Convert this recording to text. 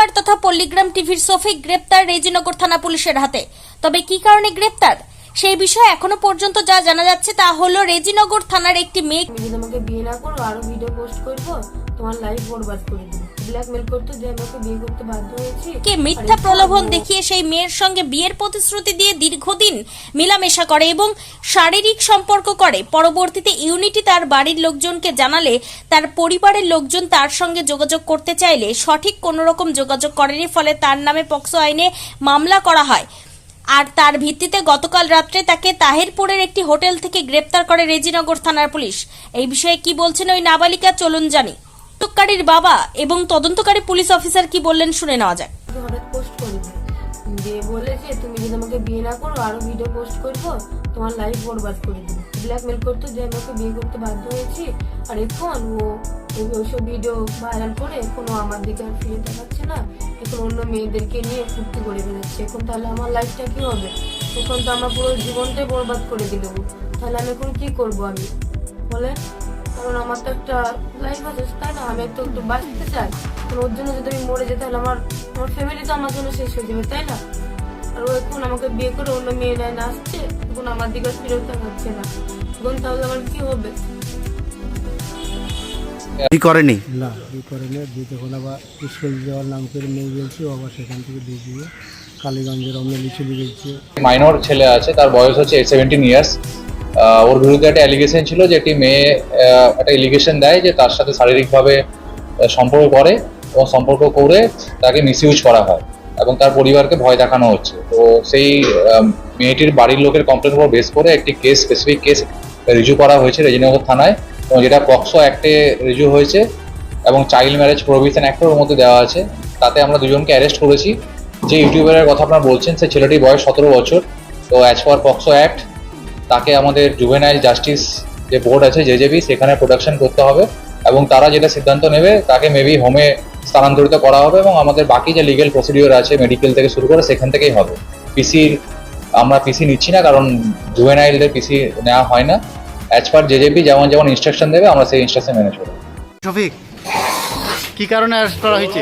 YouTuber তথা পল্লিগ্রাম টিভির সফিক গ্রেপ্তার রেজিনগর থানা পুলিশের হাতে। তবে কি কারণে গ্রেপ্তার? সেই বিষয়ে এখনও পর্যন্ত যা জানা যাচ্ছে তা হলো রেজিনগর থানার একটি মেয়ে তুমি যদি আমাকে বিয়ে না করো, আরও ভিডিও পোস্ট করব, তোমার লাইফ বরবাদ করে দেবো। ব্ল্যাকমেল করতো যে আমাকে বিয়ে করতে বাধ্য হয়েছি। কে মিথ্যা প্রলোভন দেখিয়ে সেই মেয়ের সঙ্গে বিয়ের প্রতিশ্রুতি দিয়ে দীর্ঘদিন মেলামেশা করে এবং শারীরিক সম্পর্ক করে। পরবর্তীতে ইউনিটি তার বাড়ির লোকজনকে জানালে তার পরিবারের লোকজন তার সঙ্গে যোগাযোগ করতে চাইলে সঠিক কোনো রকম যোগাযোগ করেনি ফলে তার নামে পক্সো আইনে মামলা করা হয়। আর তার ভিত্তিতে গতকাল রাত্রে তাকে তাহিরপুরের একটি হোটেল থেকে গ্রেপ্তার করে রেজিনগর থানার পুলিশ। এই বিষয়ে কি বলছেন ওই নাবালিকা? চলুন জানি। তদন্তকারীর বাবা এবং তদন্তকারী পুলিশ অফিসার কি বললেন শুনে নেওয়া যাক। হঠাৎ পোস্ট করে। দিল দিয়ে বলেছে, তুমি যদি আমাকে বিয়ে না করো, আরও ভিডিও পোস্ট করব, তোমার লাইফ বরবাদ করে দেবো। ব্ল্যাকমেল করতো যে আমাকে বিয়ে করতে বাধ্য হয়েছি, আর এখন ও ওই ওইসব ভিডিও ভাইরাল করে এখনও আমার দিকে আর ফিরে দেখাচ্ছে না। এখন অন্য মেয়েদেরকে নিয়ে ফুর্তি করে বেরোচ্ছে এখন তাহলে আমার লাইফটা কি হবে? এখন তো আমার পুরো জীবনটাই বরবাদ করে দিল তাহলে আমি এখন কি করব আমি? বলে কারণ আমার তো একটা লাইফ আছে তাই না? আমি একটু একটু বাঁচতে চাই। তো ওর জন্য যদি আমি মরে যাই তাহলে আমার আমার ফ্যামিলি তো আমার জন্য শেষ হয়ে যাবে তাই না? আর ও এখন আমাকে বিয়ে করে অন্য মেয়ে নেয় না আসছে এখন আমার দিকে আর ফিরেও তাকাচ্ছে না। এখন তাহলে আমার কি হবে? কি করেনি? না এই করে না দিয়ে আবার স্কুল যাওয়ার নাম করে নিয়ে গেছি আবার সেখান থেকে দিয়ে দিয়ে কালীগঞ্জের গেছে। মাইনর ছেলে আছে তার বয়স হচ্ছে সেভেন্টিন ইয়ার্স ওর বিরুদ্ধে একটা অ্যালিগেশন ছিল যে একটি মেয়ে একটা এলিগেশন দেয় যে তার সাথে শারীরিকভাবে সম্পর্ক করে এবং সম্পর্ক করে তাকে মিসইউজ করা হয় এবং তার পরিবারকে ভয় দেখানো হচ্ছে। তো সেই মেয়েটির বাড়ির লোকের কমপ্লেন উপর বেস করে একটি কেস স্পেসিফিক কেস রিজু করা হয়েছে রেজিনগর থানায় এবং যেটা পক্সো অ্যাক্টে রিজু হয়েছে এবং চাইল্ড ম্যারেজ প্রভিশন অ্যাক্টের মধ্যে দেওয়া আছে। তাতে আমরা দুজনকে অ্যারেস্ট করেছি। যে ইউটিউবারের কথা আপনারা বলছেন, সে ছেলেটির বয়স সতেরো বছর। তো অ্যাজ পার পক্সো অ্যাক্ট তাকে আমাদের জুভেনাইল জাস্টিস যে বোর্ড আছে জেজেবি সেখানে প্রোডাকশন করতে হবে এবং তারা যেটা সিদ্ধান্ত নেবে তাকে মেবি হোমে স্থানান্তরিত করা হবে এবং আমাদের বাকি যে লিগেল প্রসিডিওর আছে মেডিকেল থেকে শুরু করে সেখান থেকেই হবে পিসির আমরা পিসি নিচ্ছি না কারণ জুভেনাইলদের পিসি নেওয়া হয় না অ্যাজ পার জেজেবি যেমন যেমন ইনস্ট্রাকশন দেবে আমরা সেই ইনস্ট্রাকশন মেনে চলবো শফিক কি কারণে অ্যারেস্ট করা হয়েছে